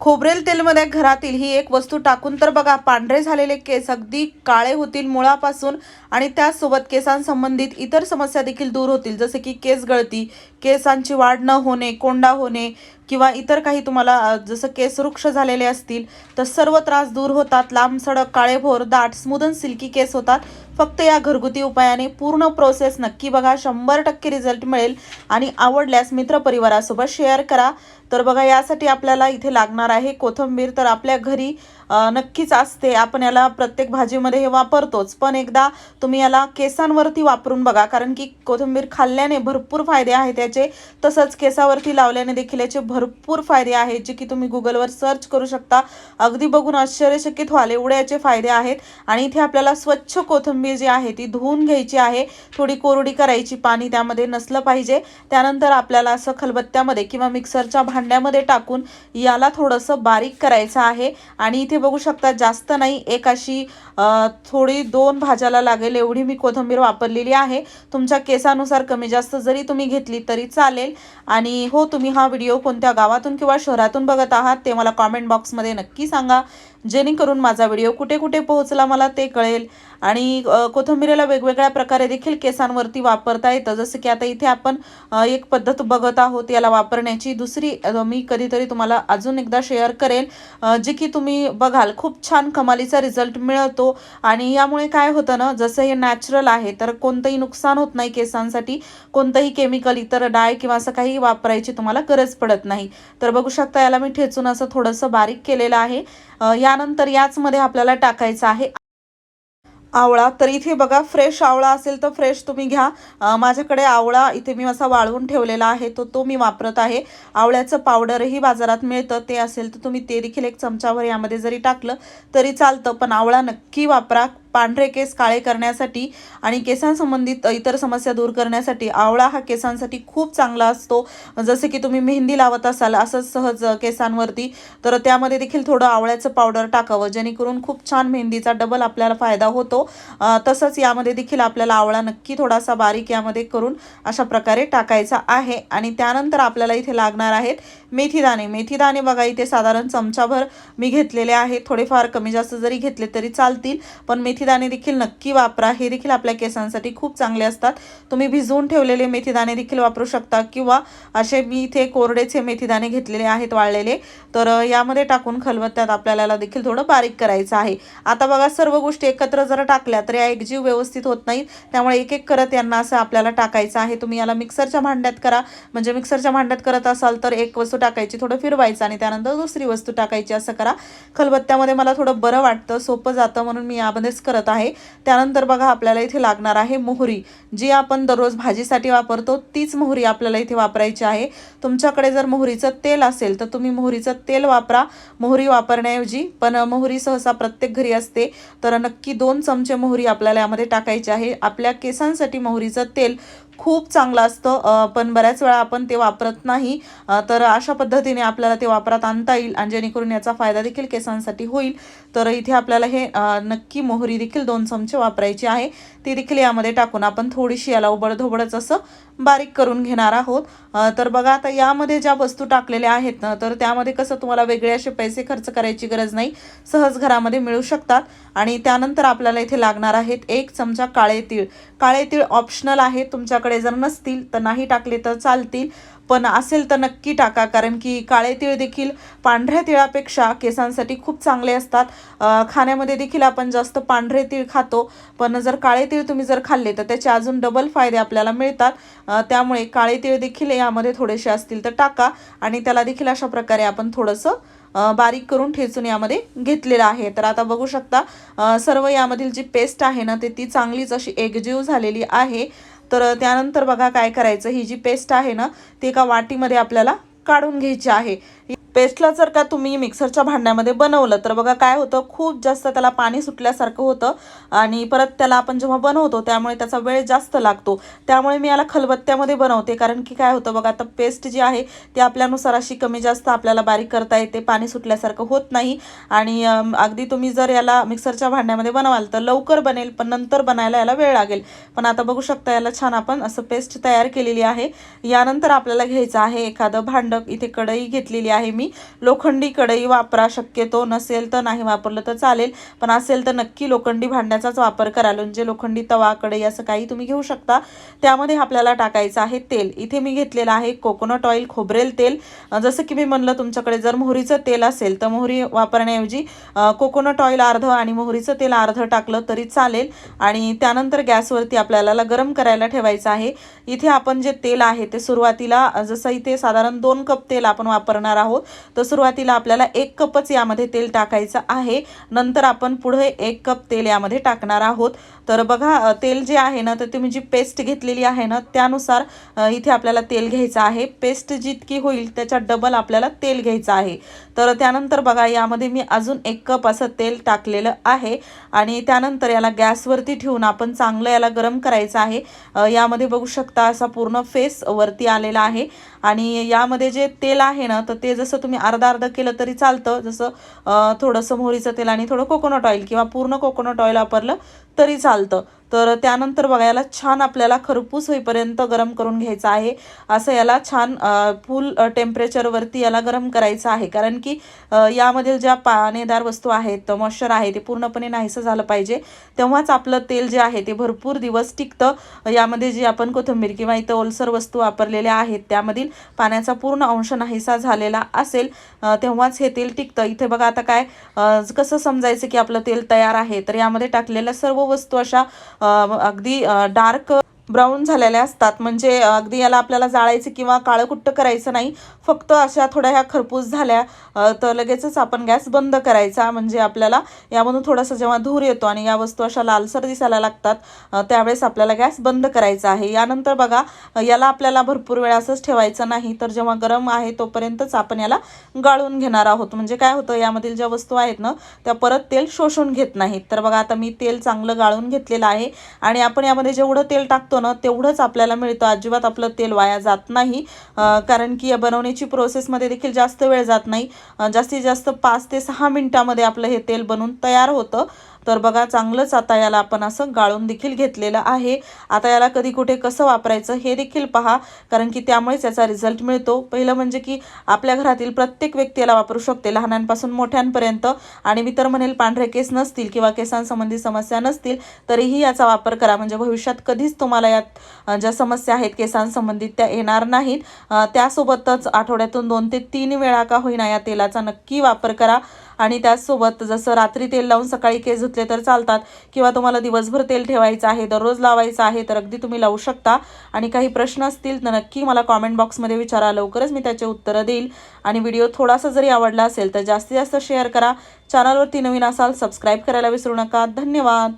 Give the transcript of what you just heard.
खोबरेल तेलमध्ये घरातील ही एक वस्तू टाकून तर बघा पांढरे झालेले केस अगदी काळे होतील मुळापासून आणि त्याचसोबत केसांसंबंधित इतर समस्या देखील दूर होतील. जसे की केस गळती केसांची वाढ न होणे कोंडा होणे किंवा इतर काही तुम्हाला जसं केस वृक्ष झालेले असतील तर सर्व त्रास दूर होतात. लांब सडक काळेभोर दाट स्मूदन सिल्की केस होतात. फक्त या घरगुती उपायाने पूर्ण प्रोसेस नक्की बघा. शंभर टक्के रिझल्ट मिळेल. आणि आवडल्यास मित्रपरिवारासोबत शेअर करा. तर बघा यासाठी आपल्याला इथे लागणार आहे कोथिंबीर. तर आपल्या घरी नक्कीच असते. आपण याला प्रत्येक भाजीमध्ये हे वापरतोच. पण एकदा तुम्ही याला केसांवरती वापरून बघा. कारण की कोथिंबीर खाल्ल्याने भरपूर फायदे आहेत त्याचे तसंच केसावरती लावल्याने देखील याचे भरपूर फायदे आहेत जे की तुम्ही गुगलवर सर्च करू शकता. अगदी बघून आश्चर्यचकित व्हाल एवढे याचे फायदे आहेत. आणि इथे आपल्याला स्वच्छ कोथिंबीर जी आहे ती धुवून घ्यायची आहे. थोडी कोरडी करायची पाणी त्यामध्ये नसलं पाहिजे. त्यानंतर आपल्याला असं खलबत्त्यामध्ये किंवा मिक्सरच्या भांड्यामध्ये टाकून याला थोडंसं बारीक करायचं आहे. आणि इथे बघू शकता जास्त नाही एक अशी थोडी दोन भाज्याला लागेल एवढी मी कोथिंबीर वापरलेली आहे. तुमच्या केसानुसार कमी जास्त जरी तुम्ही घेतली तरी चालेल. आणि हो तुम्ही हा व्हिडिओ कोणत्या गावातून किंवा शहरातून बघत आहात ते मला कॉमेंट बॉक्समध्ये नक्की सांगा. जेणेकरून माझा व्हिडिओ कुठे कुठे पोहोचला मला ते कळेल. आणि कोथिंबिरीला वेगवेगळ्या प्रकारे देखील केसांवरती वापरता येतं. जसं की आता इथे आपण एक पद्धत बघत आहोत याला वापरण्याची. दुसरी मी कधीतरी तुम्हाला अजून एकदा शेअर करेल. जे की तुम्ही बघाल खूप छान कमालीचा रिझल्ट मिळतो. आणि यामुळे काय होतं ना जसं हे नॅचरल आहे तर कोणतंही नुकसान होत नाही केसांसाठी. कोणतंही केमिकल इतर डाय किंवा असं काही वापरायची तुम्हाला गरज पडत नाही. तर बघू शकता याला मी ठेचून असं थोडंसं बारीक केलेलं आहे. यानंतर याचमध्ये आपल्याला टाकायचं आहे आवळा. तर इथे बघा फ्रेश आवळा असेल तर फ्रेश तुम्ही घ्या. माझ्याकडे आवळा इथे मी असा वाळवून ठेवलेला आहे तो तो मी वापरत आहे. आवळ्याचं पावडरही बाजारात मिळतं ते असेल तर तुम्ही ते देखील एक चमचावर यामध्ये जरी टाकलं तरी चालतं पण आवळा नक्की वापरा. पांढरे केस काळे करण्यासाठी आणि केसांसंबंधित इतर समस्या दूर करण्यासाठी आवळा हा केसांसाठी खूप चांगला असतो. जसे की तुम्ही मेहंदी लावत असाल असंच सहज केसांवरती तर त्यामध्ये देखील थोडं आवळ्याचं पावडर टाकावं. जेणेकरून खूप छान मेहंदीचा डबल आपल्याला फायदा होतो. तसंच यामध्ये देखील आपल्याला आवळा नक्की थोडासा बारीक यामध्ये करून अशा प्रकारे टाकायचा आहे. आणि त्यानंतर आपल्याला इथे लागणार आहेत मेथीदाणे मेथीदाणे बघा इथे साधारण चमचाभर मी घेतलेले आहेत. थोडेफार कमी जास्त जरी घेतले तरी चालतील. पण मेथीदाणे देखील नक्की वापरा. हे देखील आपल्या केसांसाठी खूप चांगले असतात. तुम्ही भिजवून ठेवलेले मेथीदाणे देखील वापरू शकता. किंवा असे मी इथे कोरडेचे मेथीदाणे घेतलेले आहेत वाळलेले. तर यामध्ये टाकून खलबत्त्यात आपल्याला देखील थोडं बारीक करायचं आहे. आता बघा सर्व गोष्टी एकत्र जर टाकल्या तर या एकजीव व्यवस्थित होत नाहीत. त्यामुळे एक एक करत यांना असं आपल्याला टाकायचं आहे. तुम्ही याला मिक्सरच्या भांड्यात करा. म्हणजे मिक्सरच्या भांड्यात करत असाल तर एक वस्तू टाकायची थोडं फिरवायचं आणि त्यानंतर दुसरी वस्तू टाकायची. असं करा. खलबत्त्यामध्ये मला थोडं बरं वाटतं सोपं जातं म्हणून मी यामध्येच करत आहे. त्यानंतर बघा आपल्याला इथे लागणार आहे मोहरी. जी आपण दररोज भाजीसाठी वापरतो तीच मोहरी आपल्याला इथे वापरायची आहे. तुमच्याकडे जर मोहरीचं तेल असेल तर तुम्ही मोहरीचं तेल वापरा. मोहरी वापरण्याऐवजी पण मोहरी सहसा प्रत्येक घरी असते. तर नक्की दोन चमचे मोहरी आपल्याला यामध्ये टाकायची आहे. आपल्या केसांसाठी मोहरीचं तेल खूप चांगलं असतं. पण बऱ्याच वेळा आपण ते वापरत नाही. तर अशा पद्धतीने आपल्याला ते वापरात आणता येईल आणि जेणेकरून याचा फायदा देखील केसांसाठी होईल. तर इथे आपल्याला हे नक्की मोहरी देखील दोन चमचे वापरायची आहे. ती देखील यामध्ये टाकून आपण थोडीशी याला उबडधोबडच असं बारीक करून घेणार आहोत. तर बघा आता यामध्ये ज्या वस्तू टाकलेल्या आहेत ना तर त्यामध्ये कसं तुम्हाला वेगळे असे पैसे खर्च करायची गरज नाही. सहज घरामध्ये मिळू शकतात. आणि त्यानंतर आपल्याला इथे लागणार आहेत एक चमचा काळे तीळ. काळे तीळ ऑप्शनल आहे. तुमच्याकडे जर नसतील तर नाही टाकले तर चालतील. पण असेल तर नक्की टाका कारण की काळे तिळ देखील पांढऱ्या तिळापेक्षा केसांसाठी खूप चांगले असतात. खाण्यामध्ये देखील आपण जास्त पांढरे तिळ खातो पण जर काळे तिळ तुम्ही जर खाल्ले तर त्याचे अजून डबल फायदे आपल्याला मिळतात. त्यामुळे काळे तिळ देखील यामध्ये थोडेसे असतील तर टाका आणि त्याला देखील अशा प्रकारे आपण थोडंसं बारीक करून ठेचून यामध्ये घेतलेलं आहे. तर आता बघू शकता सर्व यामधील जी पेस्ट आहे ना ते ती चांगलीच अशी एकजीव झालेली आहे. तर त्यानंतर बघा काय करायचं ही जी पेस्ट आहे ना ती एका वाटीमध्ये आपल्याला काढून घ्यायची आहे. पेस्टला जर का तुम्ही मिक्सरच्या भांड्यामध्ये बनवलं तर बघा काय होतं खूप जास्त त्याला पाणी सुटल्यासारखं होतं आणि परत त्याला आपण जेव्हा बनवतो त्यामुळे त्याचा वेळ जास्त लागतो. त्यामुळे मी याला खलबत्त्यामध्ये बनवते कारण की काय होतं बघा आता पेस्ट जी आहे ती आपल्यानुसार अशी कमी जास्त आपल्याला बारीक करता येते पाणी सुटल्यासारखं होत नाही. आणि अगदी तुम्ही जर याला मिक्सरच्या भांड्यामध्ये बनवाल तर लवकर बनेल पण नंतर बनायला याला वेळ लागेल. पण आता बघू शकता याला छान आपण असं पेस्ट तयार केलेली आहे. यानंतर आपल्याला घ्यायचं आहे एखादं भांडं इथे कढई घेतलेली आहे मी. तुम्ही लोखंडी कढई वापरा शक्यतो नसेल तर नाही वापरलं तर चालेल पण असेल तर नक्की लोखंडी भांड्याचाच वापर करा. म्हणजे लोखंडी तवा कढई असं काही तुम्ही घेऊ शकता. त्यामध्ये आपल्याला टाकायचं आहे तेल. इथे मी घेतलेलं आहे कोकोनट ऑइल खोबरेल तेल. जसं की मी म्हणलं तुमच्याकडे जर मोहरीचं तेल असेल तर मोहरी वापरण्याऐवजी कोकोनट ऑइल अर्धं आणि मोहरीचं तेल अर्धं टाकलं तरी चालेल. आणि त्यानंतर गॅसवरती आपल्याला गरम करायला ठेवायचं आहे. इथे आपण जे तेल आहे ते सुरुवातीला जसं इथे साधारण दोन कप तेल आपण वापरणार आहोत तर सुरुवातीला आपल्याला एक कपच यामध्ये तेल टाकायचं आहे. नंतर आपण पुढे एक कप तेल यामध्ये टाकणार आहोत. तर बघा तेल जे आहे ना तर तुम्ही जी पेस्ट घेतलेली आहे ना त्यानुसार इथे आपल्याला तेल घ्यायचं आहे. पेस्ट जितकी होईल त्याच्या डबल आपल्याला तेल घ्यायचं आहे. तर त्यानंतर बघा यामध्ये मी अजून एक कप असं तेल टाकलेलं आहे आणि त्यानंतर याला गॅसवरती ठेवून आपण चांगलं याला गरम करायचं आहे. यामध्ये बघू शकता असा पूर्ण फेस वरती आलेला आहे आणि यामध्ये जे तेल आहे ना तर ते जसं तुम्ही अर्धा अर्धं केलं तरी चालतं. जसं थोडंसं मोहरीचं तेल आणि थोडं कोकोनट ऑइल किंवा पूर्ण कोकोनट ऑइल वापरलं तरी चालतं. तर त्यानंतर बघायला छान आपल्याला खरपूस होईपर्यंत गरम करून घ्यायचं आहे. असं याला छान फुल टेम्परेचरवरती याला गरम करायचं आहे. कारण की यामधील ज्या पाणीदार वस्तू आहेत मॉइश्चर आहे ते पूर्णपणे नाहीसं झालं पाहिजे. तेव्हाच आपलं तेल जे आहे ते भरपूर दिवस टिकतं. यामध्ये जी आपण कोथिंबीर किंवा इथं ओलसर वस्तू वापरलेल्या आहेत त्यामधील पाण्याचा पूर्ण अंश नाहीसा झालेला असेल तेव्हाच हे तेल टिकतं. इथे बघा आता काय कसं समजायचं की आपलं तेल तयार आहे तर यामध्ये टाकलेल्या सर्व वस्तू अशा अगदी डार्क ब्राऊन झालेल्या असतात. म्हणजे अगदी याला आपल्याला जाळायचं किंवा काळकुट्ट करायचं नाही. फक्त अशा थोड्या ह्या खरपूस झाल्या तर लगेचच आपण गॅस बंद करायचा. म्हणजे आपल्याला यामधून थोडासा जेव्हा धूर येतो आणि या वस्तू अशा लालसर दिसायला लागतात त्यावेळेस आपल्याला गॅस बंद करायचा आहे. यानंतर बघा याला आपल्याला भरपूर वेळ असंच ठेवायचं नाही. तर जेव्हा गरम आहे तोपर्यंतच आपण याला गाळून घेणार आहोत. म्हणजे काय होतं यामधील ज्या वस्तू आहेत ना त्या परत तेल शोषून घेत नाहीत. तर बघा आता मी तेल चांगलं गाळून घेतलेलं आहे. आणि आपण यामध्ये जेवढं तेल टाकतो ना तेवढंच आपल्याला मिळतं. अजिबात आपलं तेल वाया जात नाही. कारण की या बनवण्याची प्रोसेसमध्ये देखील जास्त वेळ जात नाही. जास्तीत जास्त पाच ते सहा मिनिटामध्ये आपलं हे तेल बनून तयार होतं. तर बघा चांगलंच आता याला आपण असं गाळून देखील घेतलेलं आहे. आता याला कधी कुठे कसं वापरायचं हे देखील पहा कारण की त्यामुळेच याचा रिझल्ट मिळतो. पहिलं म्हणजे की आपल्या घरातील प्रत्येक व्यक्ती याला वापरू शकते लहानांपासून मोठ्यांपर्यंत. आणि मी तर म्हणेल पांढरे केस नसतील किंवा केसांसंबंधी समस्या नसतील तरीही याचा वापर करा. म्हणजे भविष्यात कधीच तुम्हाला यात ज्या समस्या आहेत केसांसंबंधित त्या येणार नाहीत. त्यासोबतच आठवड्यातून दोन ते तीन वेळा का होईना या तेलाचा नक्की वापर करा. आणि त्याचसोबत जसं रात्री तेल लावून सकाळी केस धुतले तर चालतात किंवा तुम्हाला दिवसभर तेल ठेवायचं आहे दररोज लावायचं आहे तर अगदी तुम्ही लावू शकता. आणि काही प्रश्न असतील तर नक्की मला कॉमेंट बॉक्समध्ये विचारा लवकरच मी त्याचे उत्तरं देईल. आणि व्हिडिओ थोडासा जरी आवडला असेल तर जास्तीत जास्त शेअर करा. चॅनलवरती नवीन असाल सबस्क्राईब करायला विसरू नका. धन्यवाद!